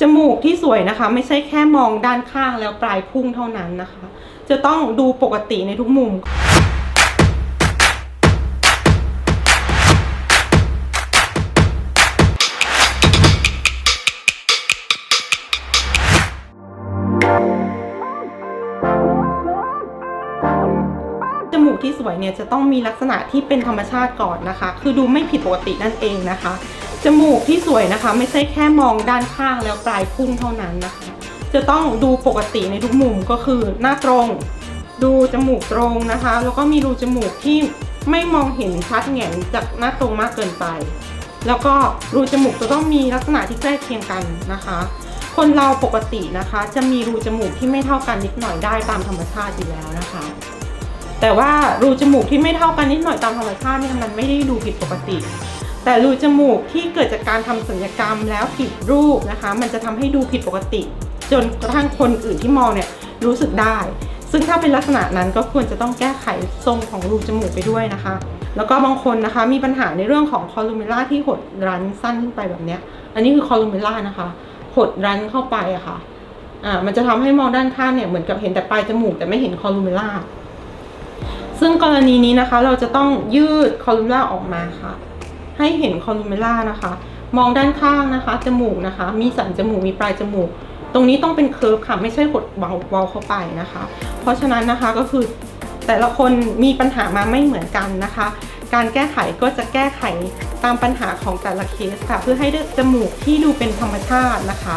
จมูกที่สวยนะคะ ไม่ใช่แค่มองด้านข้างแล้วปลายพุ่งเท่านั้นนะคะ จะต้องดูปกติในทุกมุม จมูกที่สวยเนี่ยจะต้องมีลักษณะที่เป็นธรรมชาติก่อนนะคะ คือดูไม่ผิดปกตินั่นเองนะคะ จมูกที่สวยนะคะ ไม่ใช่แค่มองด้านข้างแล้วปลายพุ่งเท่านั้นนะคะ จะต้องดูปกติในทุกมุมก็คือหน้าตรง ดูจมูกตรงนะคะ แล้วก็มีรูจมูกที่ไม่มองเห็นชัดแหงนจากหน้าตรงมากเกินไป แล้วก็รูจมูกจะต้องมีลักษณะที่ใกล้เคียงกันนะคะ คนเราปกตินะคะ จะมีรูจมูกที่ไม่เท่ากันนิดหน่อยได้ตามธรรมชาติอยู่แล้วนะคะ แต่ว่ารูจมูกที่ไม่เท่ากันนิดหน่อยตามธรรมชาติเนี่ยมันไม่ได้ดูผิดปกติ แต่รูจมูกที่เกิดจากการทำศัลยกรรมแล้วผิดรูปนะคะ มันจะทำให้ดูผิดปกติ จนกระทั่งคนอื่นที่มองเนี่ยรู้สึกได้ ซึ่งถ้าเป็นลักษณะนั้นก็ควรจะต้องแก้ไขทรงของรูจมูกไปด้วยนะคะ แล้วก็บางคนนะคะมีปัญหาในเรื่องของคอลูเมล่าที่หดรันสั้นขึ้นไปแบบเนี้ย อันนี้คือคอลูเมล่านะคะ หดรันเข้าไปอะค่ะ อ่า มันจะทำให้มองด้านข้างเนี่ยเหมือนกับเห็นแต่ปลายจมูกแต่ไม่เห็นคอลูเมล่า ซึ่งกรณีนี้นะคะเราจะต้องยืดคอลูมล่าออกมาค่ะ ให้เห็นคอลูเมล่านะคะ มองด้านข้างนะคะ จมูกนะคะ มีสันจมูก มีปลายจมูก ตรงนี้ต้องเป็นเคิร์ฟค่ะ ไม่ใช่หดเบาเบาเข้าไปนะคะ เพราะฉะนั้นนะคะก็คือแต่ละคนมีปัญหามาไม่เหมือนกันนะคะ การแก้ไขก็จะแก้ไขตามปัญหาของแต่ละเคสค่ะ เพื่อให้จมูกที่ดูเป็นธรรมชาตินะคะ